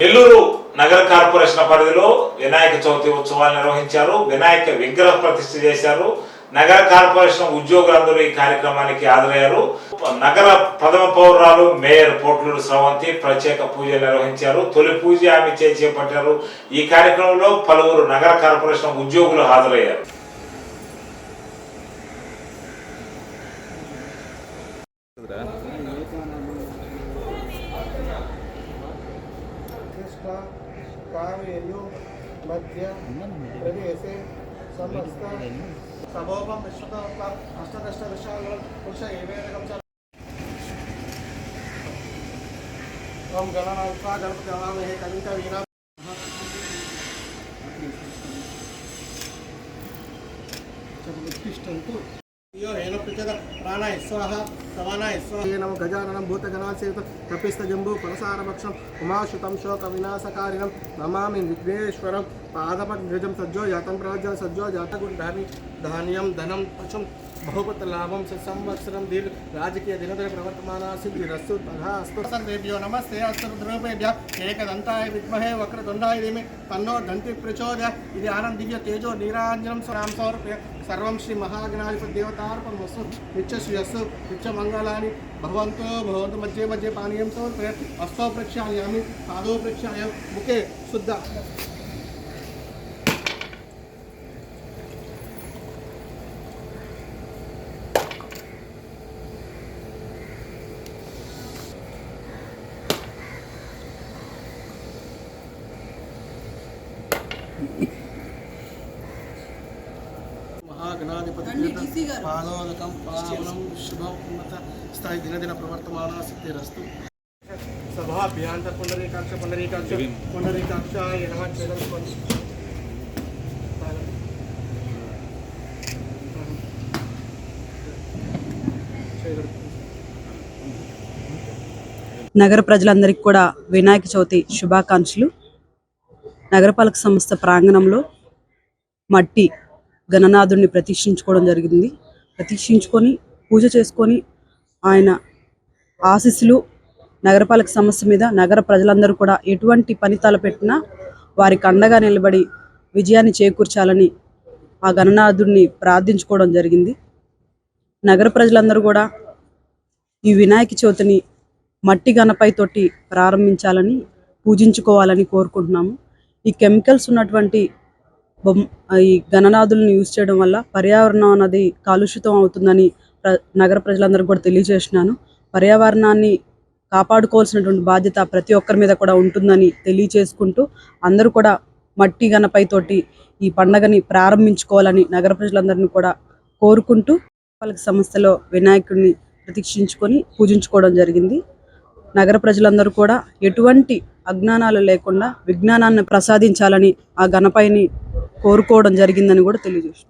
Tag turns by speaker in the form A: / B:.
A: నెల్లూరు నగర కార్పొరేషన్ పరిధిలో వినాయక చవితి ఉత్సవాలు నిర్వహించారు. వినాయక విగ్రహ ప్రతిష్ఠ చేశారు. నగర కార్పొరేషన్ ఉద్యోగులందరూ ఈ కార్యక్రమానికి హాజరయ్యారు. నగర ప్రథమ పౌరాలు మేయర్ పోట్లూరు స్రవంతి ప్రత్యేక పూజలు నిర్వహించారు. తొలి పూజ ఆమె చేపట్టారు. ఈ కార్యక్రమంలో పలువురు నగర కార్పొరేషన్ ఉద్యోగులు హాజరయ్యారు.
B: कृष्ण कावेर्यो मध्य प्रदेशे समस्त सभोपम विश्वतोत्तम अष्टदश दशांगं पुरुष एवेदकं च ओम गणनाथा गणपति आवामहे कविता वीणा उत्तिष्ठन्तु నమ గజానం భూతగణాసేత కపిస్తజంబు పరసారభక్షం ఉమాశ్రుతం శోక వినాశకారిణం నమామి విఘ్నేశ్వరం పాదపగ్జం సజ్జో యాతం ప్రాజ్య సజ్జో జాతగుండామి ధాన్యం ధనం పశుం బహుపత లాభం సంవత్సరం దీర్ఘ రాజకీయ దినదిన ప్రవర్తమానా సిద్ధి రస్సు తథాస్తేభ్యో నమస్తే అస్త్రూపేభ్య ఏకదంతాయ విద్మహే వక్రతుండాయ ధీమి తన్నో దంతి ప్రచోదయ ఇది ఆనందివ్య తేజో నీరాంజనం స్వరాం సౌరభ్య సర్వం శ్రీ మహాగణాధిపతి దేవతార్పణమస్తు. నిత్య శ్రేయస్సు నిత్య మంగళాన్ని భగవంతో భగవంతు మధ్య మధ్య పానీయంతో అస్తో ప్రక్షాళయామి పాదో ప్రక్షాళయం ముఖే శుద్ధ. గణాధిపతి పాదోదకం పాదం శుభోన్నత స్థాయి దినదిన ప్రవర్తమాన శక్తి రస్తు సభాభ్యాంత పునరీకాక్ష పునరీకాక్ష పునరీకాక్ష
C: నగర ప్రజలందరికీ కూడా వినాయక చవితి శుభాకాంక్షలు. నగరపాలక సంస్థ ప్రాంగణంలో మట్టి గణనాథుడిని ప్రతిష్ఠించుకోవడం జరిగింది. ప్రతిష్ఠించుకొని పూజ చేసుకొని ఆయన ఆశీస్సులు నగరపాలక సంస్థ మీద నగర ప్రజలందరూ కూడా ఎటువంటి పని తలపెట్టినా వారికి అండగా నిలబడి విజయాన్ని చేకూర్చాలని ఆ గణనాథుడిని ప్రార్థించుకోవడం జరిగింది. నగర ప్రజలందరూ కూడా ఈ వినాయక చవితిని మట్టి గణపై తోటి ప్రారంభించాలని పూజించుకోవాలని కోరుకుంటున్నాము. ఈ కెమికల్స్ ఉన్నటువంటి బొమ్ ఈ గణనాథులను యూజ్ చేయడం వల్ల పర్యావరణం అన్నది కాలుషితం అవుతుందని ప్ర నగర ప్రజలందరూ కూడా తెలియజేసినాను. పర్యావరణాన్ని కాపాడుకోవాల్సినటువంటి బాధ్యత ప్రతి ఒక్కరి మీద కూడా ఉంటుందని తెలియచేసుకుంటూ అందరూ కూడా మట్టి గణపై తోటి ఈ పండగని ప్రారంభించుకోవాలని నగర ప్రజలందరినీ కూడా కోరుకుంటూ వాళ్ళకి సంస్థలో వినాయకుడిని ప్రతీక్షించుకొని పూజించుకోవడం జరిగింది. నగర ప్రజలందరూ కూడా ఎటువంటి అజ్ఞానాలు లేకుండా విజ్ఞానాన్ని ప్రసాదించాలని ఆ గణపైని కోరుకోవడం జరిగిందని కూడా తెలియజేస్తున్నాను